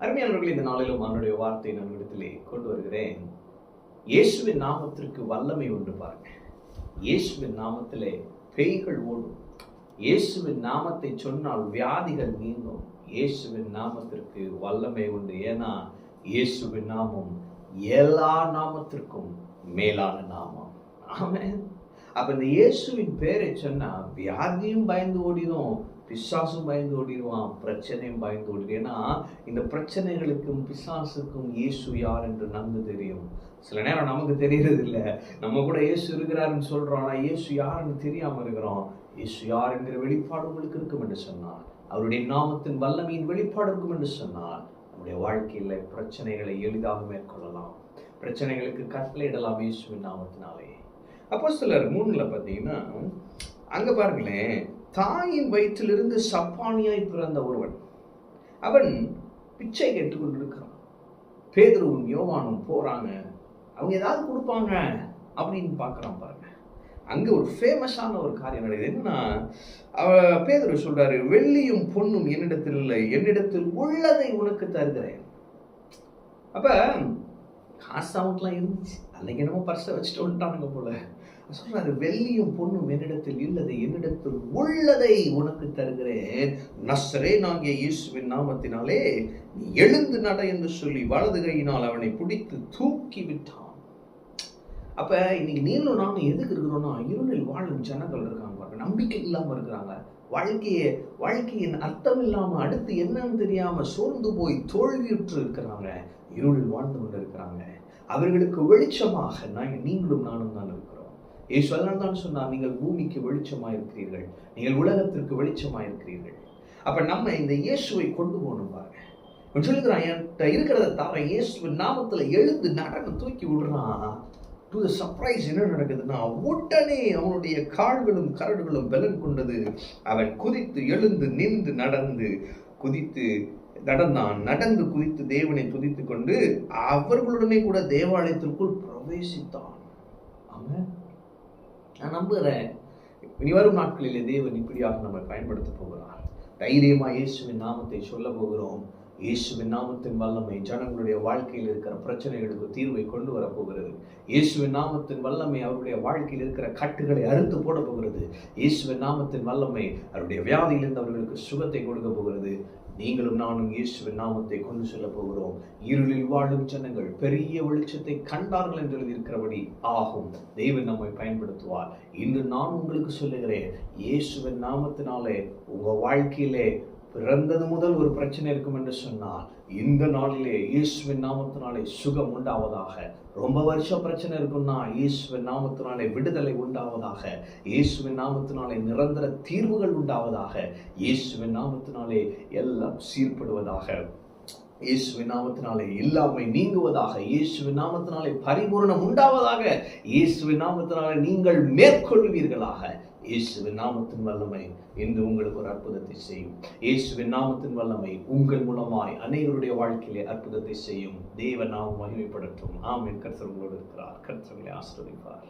அருமையானவர்கள் இந்த நாளிலும் அவனுடைய வார்த்தை நம்மிடத்திலே கொண்டு வருகிறேன். இயேசுவின் நாமத்திற்கு வல்லமை உண்டு பாருங்க. இயேசுவின் நாமத்திலே பேய்கள் ஓடும். இயேசுவின் நாமத்தை சொன்னால் வியாதிகள் நீங்கும். இயேசுவின் நாமத்திற்கு வல்லமை உண்டு. ஏன்னா இயேசுவின் நாமம் எல்லா நாமத்திற்கும் மேலான நாமம். ஆமென். அப்ப இந்த இயேசுவின் பேரை சொன்னா வியாதியும் பயந்து ஓடிடும் பிசாசும் பயந்து ஓடிடுவான் பிரச்சனையும் பயந்து ஓடிடு ஏன்னா இந்த பிரச்சனைகளுக்கும் பிசாசுக்கும் இயேசு யார் என்று நன்கு தெரியும். சில நேரம் நமக்கு தெரியறது இல்லை. நம்ம கூட இயேசு இருக்கிறாருன்னு சொல்கிறோம் ஆனால் இயேசு யாருன்னு தெரியாமல் இருக்கிறோம். இயேசு யார் என்கிற வெளிப்பாடு உங்களுக்கு இருக்கும் என்று சொன்னார் அவருடைய நாமத்தின் வல்லமையின் வெளிப்பாடு இருக்கும் என்று சொன்னால் நம்முடைய வாழ்க்கையில் பிரச்சனைகளை எளிதாக மேற்கொள்ளலாம். பிரச்சனைகளுக்கு கட்டளையிடலாம் இயேசுவின் நாமத்தினாலே. அப்போ சிலர் மூணில் பார்த்தீங்கன்னா அங்கே பாருங்களேன் தாயின் வயிற்றிலிருந்து சப்பானியாய் பிறந்த ஒருவன். அவன் பிச்சை கேட்டுக்கொண்டிருக்கிறான் பேதுருவும் யோவானும் போறாங்க. அவங்க ஏதாவது கொடுப்பாங்க அப்படின்னு பார்க்குறான் பாருங்க. அங்கே ஒரு ஃபேமஸான ஒரு காரியம் நடக்குது. என்னன்னா அவ பேதுரு சொல்றாரு வெள்ளியும் பொண்ணும் என்னிடத்தில் இல்லை. என்னிடத்தில் உள்ளதை உனக்கு தருகிறேன். அப்போ காசு அவனுக்குலாம் இருந்துச்சு. அன்னைக்கு என்னமோ பர்ஸை வச்சுட்டு வந்துட்டானுங்க போல. சொல்றாரு வெள்ளியும் பொண்ணும் என்னிடத்தில் இல்லது என்னிடத்தில் உள்ளதை உனக்கு தருகிறேன். நஸ்ரே நாங்கிய இயேசுவின் நாமத்தினாலே நீ எழுந்து நட என்று சொல்லி வலது கையினால் அவனை பிடித்து தூக்கி விட்டான். அப்ப இன்னைக்கு நீங்களும் நானும் எதுக்கு இருக்கிறோன்னா இருளில் வாழும் ஜனங்கள் இருக்காங்க பாருங்க. நம்பிக்கை இல்லாமல் இருக்கிறாங்க. வாழ்க்கைய வாழ்க்கையின் அர்த்தம் இல்லாமல் அடுத்து என்னன்னு தெரியாம சோர்ந்து போய் தோல்வியுற்று இருக்கிறாங்க. இருளில் வாழ்ந்து கொண்டு இருக்கிறாங்க. அவர்களுக்கு வெளிச்சமாக நாங்கள் நீங்களும் நானும் தான் இருக்கிறோம். இயேசு அதனால தான் சொன்னால் நீங்கள் பூமிக்கு வெளிச்சமாக இருக்கிறீர்கள் நீங்கள் உலகத்திற்கு வெளிச்சமாக இருக்கிறீர்கள் அப்ப நம்ம இந்த இயேசுவை கொண்டு போகணும் பாருங்க. அவன் சொல்லுகிறான் என்கிட்ட இருக்கிறத தவிர இயேசுவின் நாமத்துல எழுந்து நடன தூக்கி விடுறான். டு த சர்ப்ரைஸ் என்ன நடக்குதுன்னா உடனே அவனுடைய கால்களும் கரடுகளும் பலன் கொண்டது. அவன் குதித்து எழுந்து நின்று நடந்து குதித்து நடந்தான். நடந்து குதித்து தேவனை துதித்து கொண்டு அவர்களுடனே கூட தேவாலயத்திற்குள் பிரவேசித்தான். அவன் நான் நம்புகிறேன் இனி வரும் நாட்களிலே தேவன் இப்படியாக நம்ம பயன்படுத்த போகிறார். தைரியமாக இயேசுவின் நாமத்தை சொல்ல போகிறோம். இயேசுவின் நாமத்தின் வல்லமை ஜனங்களுடைய வாழ்க்கையில் இருக்கிற பிரச்சனைகளுக்கு தீர்வை கொண்டு வரப்போகிறது இயேசுவின் நாமத்தின் வல்லமை அவருடைய வாழ்க்கையில் இருக்கிற கட்டுகளை அறுத்து போட போகிறது. இயேசுவின் நாமத்தின் வல்லமை அவருடைய வியாதியிலிருந்து அவர்களுக்கு சுகத்தை கொடுக்க போகிறது. நீங்களும் நானும் இயேசுவின் நாமத்தை கொண்டு செல்ல போகிறோம். இருளில் வாழும் ஜனங்கள் பெரிய வெளிச்சத்தை கண்டார்கள் என்று எழுதியிருக்கிறபடி ஆகும். தெய்வம் நம்மை பயன்படுத்துவார். இன்று நான் உங்களுக்கு சொல்லுகிறேன் இயேசுவின் நாமத்தினாலே உங்க வாழ்க்கையிலே பிறந்தது முதல் ஒரு பிரச்சனை இருக்கும் என்று சொன்னால் இந்த நாளிலே இயேசுவின் நாமத்தினாலே சுகம் உண்டாவதாக ரொம்ப வருஷம் பிரச்சனை இருக்கும்னா இயேசுவின் நாமத்தினாலே விடுதலை உண்டாவதாக இயேசுவின் நாமத்தினாலே நிரந்தர தீர்வுகள் உண்டாவதாக இயேசுவின் நாமத்தினாலே எல்லாம் சீர்படுவதாக. இயேசுவின் நாமத்தினாலே இல்லாமை நீங்குவதாக இயேசுவின் நாமத்தினாலே பரிபூரணம் உண்டாவதாக இயேசுவின் நாமத்தினாலே நீங்கள் மேற்கொள்வீர்களாக. இயேசுவின் நாமத்தின் வல்லமை இன்று உங்களுக்கு ஒரு அற்புதத்தை செய்யும். இயேசுவின் நாமத்தின் வல்லமை உங்கள் மூலமாய் அனைவருடைய வாழ்க்கையிலே அற்புதத்தை செய்யும். தேவ நாம் மகிமைப்படுத்தும். ஆம் என் கர்த்தர் உங்களோடு இருக்கிறார். கர்த்தர்களை ஆசிர்வதிப்பார்.